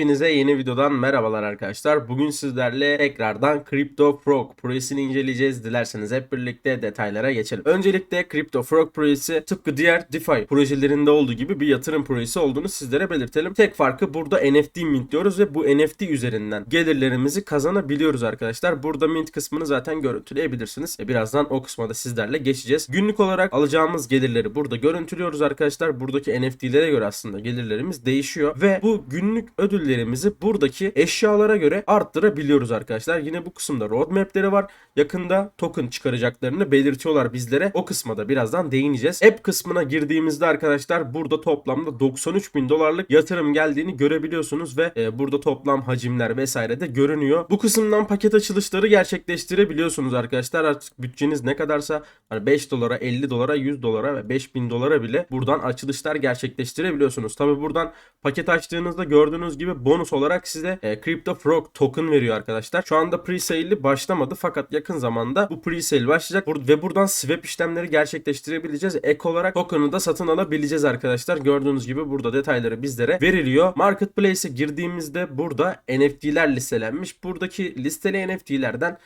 Hepinize yeni videodan merhabalar arkadaşlar. Bugün sizlerle tekrardan Crypto Frog projesini inceleyeceğiz. Dilerseniz hep birlikte detaylara geçelim. Öncelikle Crypto Frog projesi tıpkı diğer DeFi projelerinde olduğu gibi bir yatırım projesi olduğunu sizlere belirtelim. Tek farkı burada NFT mintliyoruz ve bu NFT üzerinden gelirlerimizi kazanabiliyoruz arkadaşlar. Burada mint kısmını zaten görüntüleyebilirsiniz. E, Birazdan o kısma da sizlerle geçeceğiz. Günlük olarak alacağımız gelirleri burada görüntülüyoruz arkadaşlar. Buradaki NFT'lere göre aslında gelirlerimiz değişiyor ve bu günlük ödüllerimizi buradaki eşyalara göre arttırabiliyoruz arkadaşlar. Yine bu kısımda roadmap'leri var. Yakında token çıkaracaklarını belirtiyorlar bizlere. O kısma da birazdan değineceğiz. App kısmına girdiğimizde arkadaşlar burada toplamda 93 bin dolarlık yatırım geldiğini görebiliyorsunuz ve e, burada toplam hacimler vesaire de görünüyor. Bu kısımdan paket açılışları gerçekleştirebiliyorsunuz arkadaşlar. Artık bütçeniz ne kadarsa hani 5 dolara, 50 dolara, 100 dolara ve 5000 dolara bile buradan açılışlar gerçekleştirebiliyorsunuz. Tabi buradan paket açtığınızda gördüğünüz gibi bonus olarak size e, Crypto Frog token veriyor arkadaşlar. Şu anda pre-sale'i başlamadı fakat yakın zamanda bu pre-sale başlayacak Bur- ve buradan swap işlemleri gerçekleştirebileceğiz. Ek olarak token'ı da satın alabileceğiz arkadaşlar. Gördüğünüz gibi burada detayları bizlere veriliyor. Marketplace'e girdiğimizde burada NFT'ler listelenmiş. Buradaki listeli NFT'lerden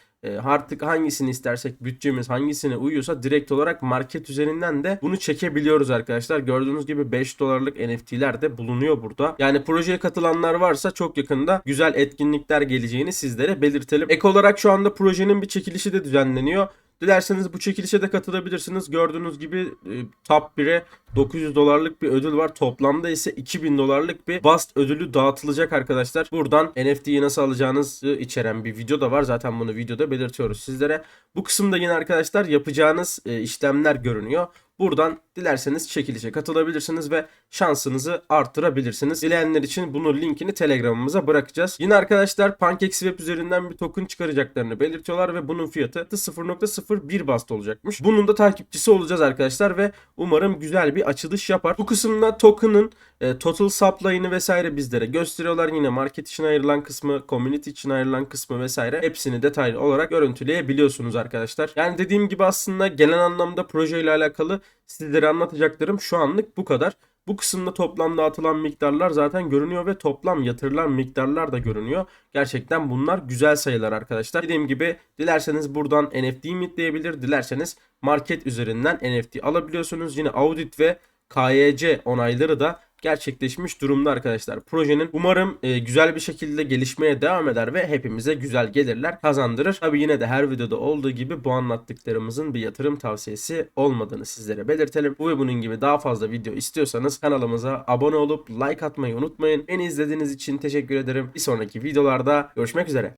artık hangisini istersek bütçemiz hangisine uyuyorsa direkt olarak market üzerinden de bunu çekebiliyoruz arkadaşlar. Gördüğünüz gibi 5 dolarlık NFT'ler de bulunuyor burada. Yani projeye katılanlar varsa çok yakında güzel etkinlikler geleceğini sizlere belirtelim. Ek olarak şu anda projenin bir çekilişi de düzenleniyor. Dilerseniz bu çekilişe de katılabilirsiniz. Gördüğünüz gibi e, top 1'e 900 dolarlık bir ödül var. Toplamda ise 2000 dolarlık bir Bust ödülü dağıtılacak arkadaşlar. Buradan NFT'yi nasıl alacağınızı içeren bir video da var. Zaten bunu videoda belirtiyoruz sizlere. Bu kısımda yine arkadaşlar yapacağınız e, işlemler görünüyor. Buradan dilerseniz çekilişe katılabilirsiniz ve şansınızı arttırabilirsiniz. Dileyenler için bunun linkini Telegram'ımıza bırakacağız. Yine arkadaşlar PancakeSwap üzerinden bir token çıkaracaklarını belirtiyorlar ve bunun fiyatı 0.01 bast olacakmış. Bunun da takipçisi olacağız arkadaşlar ve umarım güzel bir açılış yapar. Bu kısımda token'ın e, total supply'ını vesaire bizlere gösteriyorlar. Yine market için ayrılan kısmı, community için ayrılan kısmı vesaire hepsini detaylı olarak görüntüleyebiliyorsunuz arkadaşlar. Yani dediğim gibi aslında genel anlamda projeyle alakalı sizlere anlatacaklarım şu anlık bu kadar. Bu kısımda toplam dağıtılan miktarlar zaten görünüyor ve toplam yatırılan miktarlar da görünüyor. Gerçekten bunlar güzel sayılar arkadaşlar. Dediğim gibi dilerseniz buradan NFT mitleyebilir, dilerseniz market üzerinden NFT alabiliyorsunuz. Yine audit ve KYC onayları da gerçekleşmiş durumda arkadaşlar. Projenin umarım e, güzel bir şekilde gelişmeye devam eder ve hepimize güzel gelirler kazandırır. Tabi yine de her videoda olduğu gibi bu anlattıklarımızın bir yatırım tavsiyesi olmadığını sizlere belirtelim. Bu ve bunun gibi daha fazla video istiyorsanız kanalımıza abone olup like atmayı unutmayın. Beni izlediğiniz için teşekkür ederim. Bir sonraki videolarda görüşmek üzere.